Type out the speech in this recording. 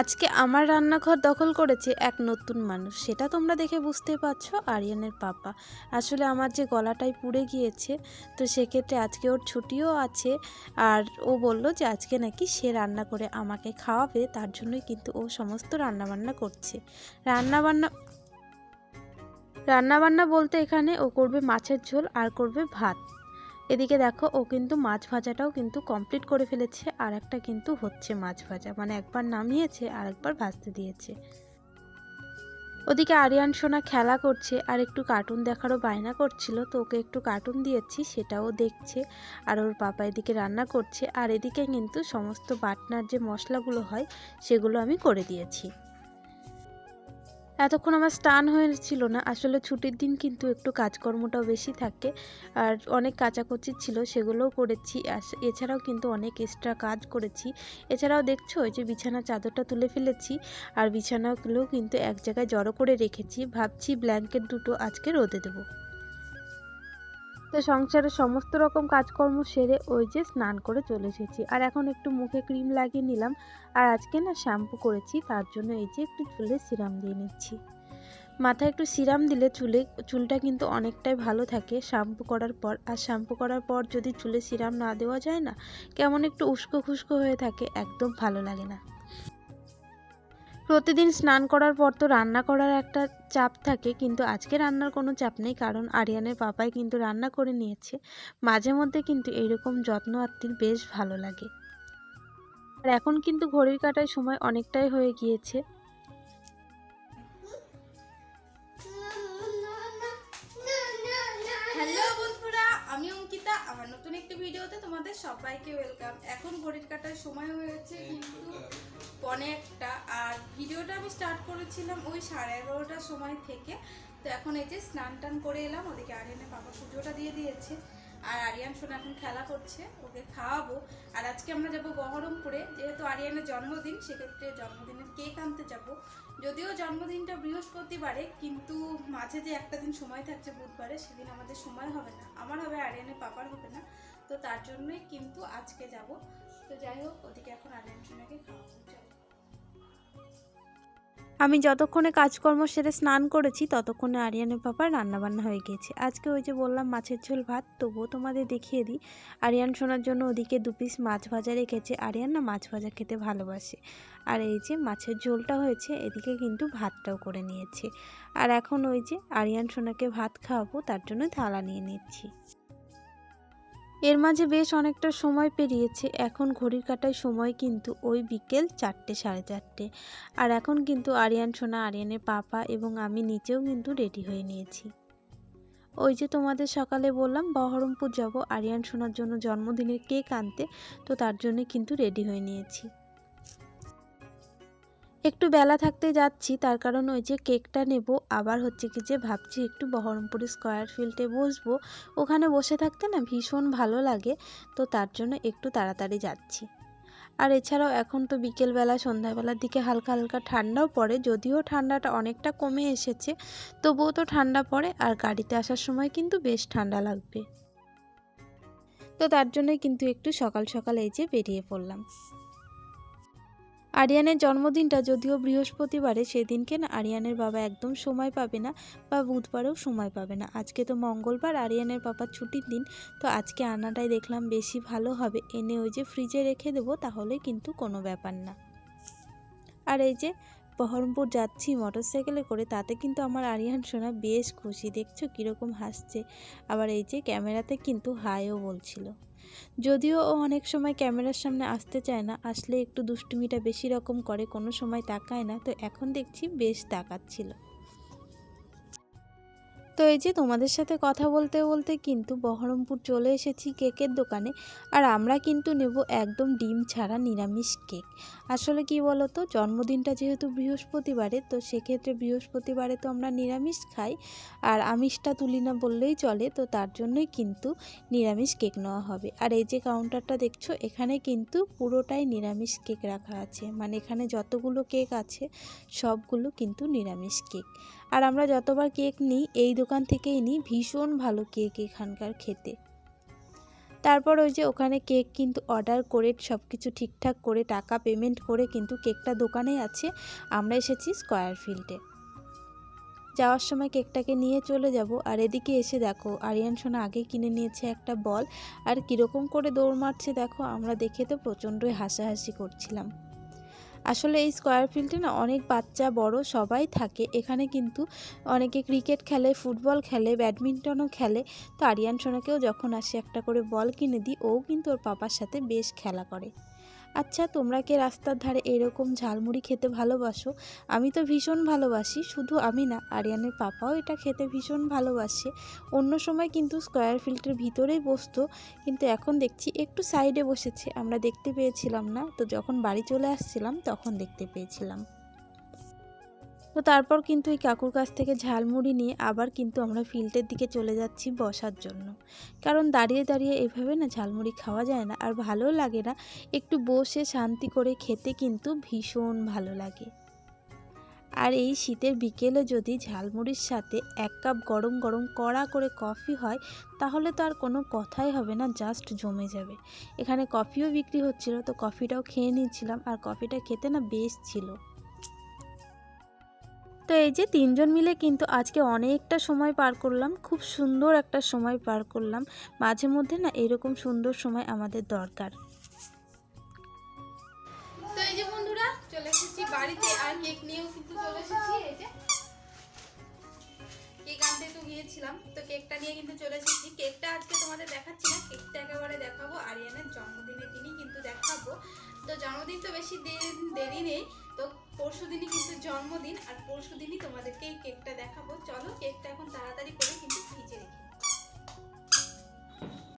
আজকে আমার রান্নাঘর দখল করেছে এক নতুন মানুষ। সেটা তোমরা দেখে বুঝতে পারছ আরিয়ানের পাপা। আসলে আমার যে গলাটাই পুড়ে গিয়েছে, তো সেক্ষেত্রে আজকে ওর ছুটিও আছে। আর ও বলল যে আজকে নাকি সে রান্না করে আমাকে খাওয়াবে, তার জন্যই কিন্তু ও সমস্ত রান্নাবান্না করছে। রান্নাবান্না রান্নাবান্না বলতে এখানে ও করবে মাছের ঝোল আর করবে ভাত। এদিকে দেখো, ও কিন্তু মাছ ভাজাটাও কিন্তু কমপ্লিট করে ফেলেছে, আর একটা কিন্তু হচ্ছে মাছ ভাজা। মানে একবার নামিয়েছে, আর একবার ভাজতে দিয়েছে। ওদিকে আরিয়ান সোনা খেলা করছে, আর একটু কার্টুন দেখারও বায়না করছিল, তো ওকে একটু কার্টুন দিয়েছি, সেটাও দেখছে, আর ওর পাপা এদিকে রান্না করছে, আর এদিকে কিন্তু সমস্ত বাটনার যে মশলাগুলো হয়, সেগুলো আমি করে দিয়েছি। এতক্ষণ আমার স্টান হয়েছিল না। আসলে ছুটির দিন কিন্তু একটু কাজকর্মটাও বেশি থাকে আর অনেক কাচাকুচি ছিল, সেগুলোও করেছি। এছাড়াও কিন্তু অনেক এক্সট্রা কাজ করেছি। এছাড়াও দেখছ যে বিছানা চাদরটা তুলে ফেলেছি আর বিছানাগুলোও কিন্তু এক জায়গায় জড়ো করে রেখেছি। ভাবছি ব্ল্যাঙ্কেট দুটো আজকে রোদে দেবো। তো সংসারের সমস্ত রকম কাজকর্ম সেরে ওই যে স্নান করে চলে এসেছি। আর এখন একটু মুখে ক্রিম লাগিয়ে নিলাম। আর আজকে না শ্যাম্পু করেছি, তার জন্য এই যে একটু চুলে সিরাম দিয়ে নিচ্ছি। মাথায় একটু সিরাম দিলে চুলে, চুলটা কিন্তু অনেকটাই ভালো থাকে শ্যাম্পু করার পর। আর শ্যাম্পু করার পর যদি চুলে সিরাম না দেওয়া যায় না, কেমন একটু উস্কো খুস্কো হয়ে থাকে, একদম ভালো লাগে না। প্রতিদিন স্নান করার পর তো রান্না করার একটা চাপ থাকে, কিন্তু আজকে রান্নার কোনো চাপ নেই, কারণ আরিয়ানের পাপাই কিন্তু রান্না করে নিয়েছে। মাঝে মধ্যে কিন্তু এইরকম যত্ন আত্মীর বেশ ভালো লাগে। আর এখন কিন্তু ঘড়ির কাটায় সময় অনেকটাই হয়ে গিয়েছে। ভিডিওতে তোমাদের সবাইকে ওয়েলকাম এখন ঘড়ির কাটার সময় হয়েছে কিন্তু পনে একটা। আর ভিডিওটা আমি স্টার্ট করেছিলাম ওই সাড়ে এগারোটার সময় থেকে। তো এখন এই যে স্নান টান করে এলাম ওদিকে আরিয়ানের পাপা পুজোটা দিয়ে দিয়েছে। আর আরিয়ান সোনা এখন খেলা করছে ওকে খাওয়াবো। আর আজকে আমরা যাব বহরমপুরে যেহেতু আরিয়ানের জন্মদিন সেক্ষেত্রে জন্মদিনের কেক আনতে যাব। যদিও জন্মদিনটা বৃহস্পতিবারে কিন্তু মাঝে যে একটা দিন সময় থাকছে বুধবারে সেদিন আমাদের সময় হবে না। আমার হবে আরিয়ানের পাপার হবে না। তো তার জন্যই কিন্তু আজকে যাব। তো যাই হোক, ওদিকে এখন খাওয়াবো আমি যতক্ষণে কাজকর্ম সেরে স্নান করেছি, ততক্ষণে আরিয়ানের পাপার রান্নাবান্না হয়ে গিয়েছে। আজকে ওই যে বললাম মাছের ঝোল ভাত, তবুও তোমাদের দেখিয়ে দিই। আরিয়ান শোনার জন্য ওদিকে দু পিস মাছ ভাজা রেখেছে। আরিয়ান না মাছ ভাজা খেতে ভালোবাসে। আর এই যে মাছের ঝোলটা হয়েছে, এদিকে কিন্তু ভাতটাও করে নিয়েছে। আর এখন ওই যে আরিয়ান সোনাকে ভাত খাওয়াবো, তার জন্য থালা নিয়ে নিচ্ছি। এর মাঝে বেশ অনেকটা সময় পেরিয়েছে। এখন ঘড়ির কাটায় সময় কিন্তু ওই বিকেল চারটে, সাড়ে চারটে। আর এখন কিন্তু আরিয়ান সোনা, আরিয়ানের পাপা এবং আমি নিচেও কিন্তু রেডি হয়ে নিয়েছি। ওই যে তোমাদের সকালে বললাম, বহরমপুর যাব। আরিয়ান সোনার জন্য জন্মদিনের কেক আনতে, তো তার জন্য কিন্তু রেডি হয়ে নিয়েছি। একটু বেলা থাকতে যাচ্ছি, তার কারণ ওই যে কেকটা নেব। আবার হচ্ছে কি যে ভাবছি একটু বহরমপুর স্কোয়ার ফিল্ডে বসবো। ওখানে বসে থাকতে না ভীষণ ভালো লাগে, তো তার জন্য একটু তাড়াতাড়ি যাচ্ছি। আর এছাড়াও এখন তো বিকেলবেলা, সন্ধ্যাবেলার দিকে হালকা হালকা ঠান্ডাও পড়ে, যদিও ঠান্ডাটা অনেকটা কমে এসেছে, তবুও তো ঠান্ডা পড়ে, আর গাড়িতে আসার সময় কিন্তু বেশ ঠান্ডা লাগবে। তো তার জন্যই কিন্তু একটু সকাল সকাল এই যে বেরিয়ে পড়লাম। আরিয়ানের জন্মদিনটা যদিও বৃহস্পতিবারে, সেদিনকে না আরিয়ানের বাবা একদম সময় পাবে না বা বুধবারেও সময় পাবে না। আজকে তো মঙ্গলবার, আরিয়ানের বাবার ছুটির দিন। তো আজকে আনাটাই দেখলাম বেশি ভালো হবে। এনে ওই যে ফ্রিজে রেখে দেবো, তাহলে কিন্তু কোনো ব্যাপার না। আর এই যে বহরমপুর যাচ্ছি মোটরসাইকেলে করে, তাতে কিন্তু আমার আরিয়ান সোনা বেশ খুশি। দেখছ কীরকম হাসছে। আবার এই যে ক্যামেরাতে কিন্তু হাইও বলছিল। যদিও ও অনেক সময় ক্যামেরার সামনে আসতে চায় না, আসলে একটু দুষ্টুমিটা বেশি রকম করে, কোনো সময় তাকায় না। তো এখন দেখছি বেশ তাকাচ্ছিল। তো এই যে তোমাদের সাথে কথা বলতে বলতে কিন্তু বহরমপুর চলে এসেছি কেকের দোকানে। আর আমরা কিন্তু নেব একদম ডিম ছাড়া নিরামিষ কেক। আসলে কি বলো তো জন্মদিনটা যেহেতু বৃহস্পতিবারে, তো সেক্ষেত্রে বৃহস্পতিবারে তো আমরা নিরামিষ খাই। আর আমিষটা তুলি না বললেই চলে, তো তার জন্যই কিন্তু নিরামিষ কেক নেওয়া হবে। আর এই যে কাউন্টারটা দেখছ, এখানে কিন্তু পুরোটাই নিরামিষ কেক রাখা আছে। মানে এখানে যতগুলো কেক আছে, সবগুলো কিন্তু নিরামিষ কেক। আর আমরা যতবার কেক নিই, এই দোকান থেকেই নিই ভীষণ ভালো কেক এখানকার খেতে। তারপর ওই যে ওখানে কেক কিন্তু অর্ডার করে সব কিছু ঠিকঠাক করে টাকা পেমেন্ট করে কিন্তু কেকটা দোকানেই আছে, আমরা এসেছি স্কোয়ার ফিল্ডে। যাওয়ার সময় কেকটাকে নিয়ে চলে যাব, আর এদিকে এসে দেখো, আরিয়ান সোনা আগে কিনে নিয়েছে একটা বল, আর কীরকম করে দৌড় মারছে দেখো, আমরা দেখে তো প্রচণ্ডই হাসাহাসি করছিলাম। আসলে এই স্কোয়ার ফিল্ডে না অনেক বাচ্চা, বড় সবাই থাকে। এখানে কিন্তু অনেকে ক্রিকেট খেলে ফুটবল খেলে ব্যাডমিন্টনও খেলে। তো আরিয়ান সোনাকেও যখন আসে একটা করে বল কিনে দিই, ও কিন্তু ওর পাপার সাথে বেশ খেলা করে। আচ্ছা তোমরা কে রাস্তার ধারে এরকম ঝালমুড়ি খেতে ভালোবাসো? আমি তো ভীষণ ভালোবাসি, শুধু আমি না, আরিয়ানের পাপাও এটা খেতে ভীষণ ভালোবাসে। অন্য সময় কিন্তু স্কোয়ার ফিল্ডের ভিতরেই বসতো, কিন্তু এখন দেখছি একটু সাইডে বসেছে। আমরা দেখতে পেয়েছিলাম না, তো যখন বাড়ি চলে আসছিলাম, তখন দেখতে পেয়েছিলাম। তো তারপর কিন্তু এই কাকুর কাছ থেকে ঝালমুড়ি নিয়ে আবার কিন্তু আমরা ফিল্ডের দিকে চলে যাচ্ছি বসার জন্য। কারণ দাঁড়িয়ে দাঁড়িয়ে এভাবে না ঝালমুড়ি খাওয়া যায় না আর ভালোও লাগে না, একটু বসে শান্তি করে খেতে কিন্তু ভীষণ ভালো লাগে। আর এই শীতের বিকেলে যদি ঝালমুড়ির সাথে এক কাপ গরম গরম কড়া করে কফি হয়, তাহলে তো আর কোনো কথাই হবে না, জাস্ট জমে যাবে। এখানে কফিও বিক্রি হচ্ছিল, তো কফিটাও খেয়ে নিয়েছিলাম আর কফিটা খেতে না বেশ ছিল। তো এই যে তিনজন মিলে কিন্তু আজকে অনেকটা সময় পার করলাম, খুব সুন্দর একটা সময় পার করলাম। মাঝে মধ্যে না এরকম সুন্দর সময় আমাদের দরকার। তো এই যে বন্ধুরা এসেছি বাড়িতে আর কেক নিয়েও কিন্তু তো গিয়েছিলাম, তো কেকটা নিয়ে কিন্তু চলে এসেছি। কেকটা আজকে তোমাদের দেখাচ্ছি না, কেকটা একেবারে দেখাবো। আরিয়ানের জন্মদিনের দিনই কিন্তু দেখাবো। তো জন্মদিন তো বেশি দিন দেরি নেই তো পরশু দিনই কিন্তু জন্মদিন, আর পরশু দিনই তোমাদেরকে এই কেকটা দেখাবো চলো, কেকটা এখন তাড়াতাড়ি করে কিন্তু ফ্রিজে রেখে।